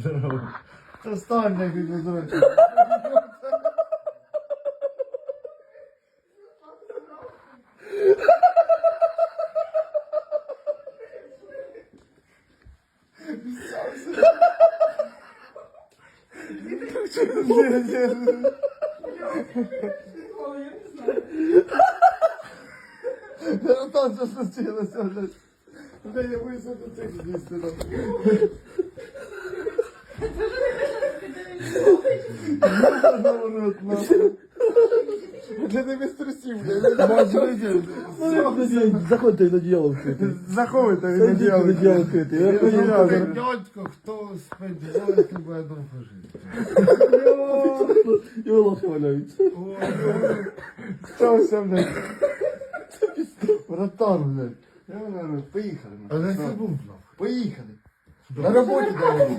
Здорово. Та стань, як ти здорово. Там що случилося, блядь. Блядь, я до цих з'їсти. нахуй. Наоборот, нахуй. Для тебе струсів, блядь. Бачу, Заходьте на діяло вкрити. Заховуйте, він Сидіть на не діяло вкрити. Я поїжджав. Дядько, хто спить двоє, ти буде одного пожити. Його лохи валяються. Що все, блядь? Братан, блядь. Я говорю, поїхали. А не це був, Поїхали. На роботі давай.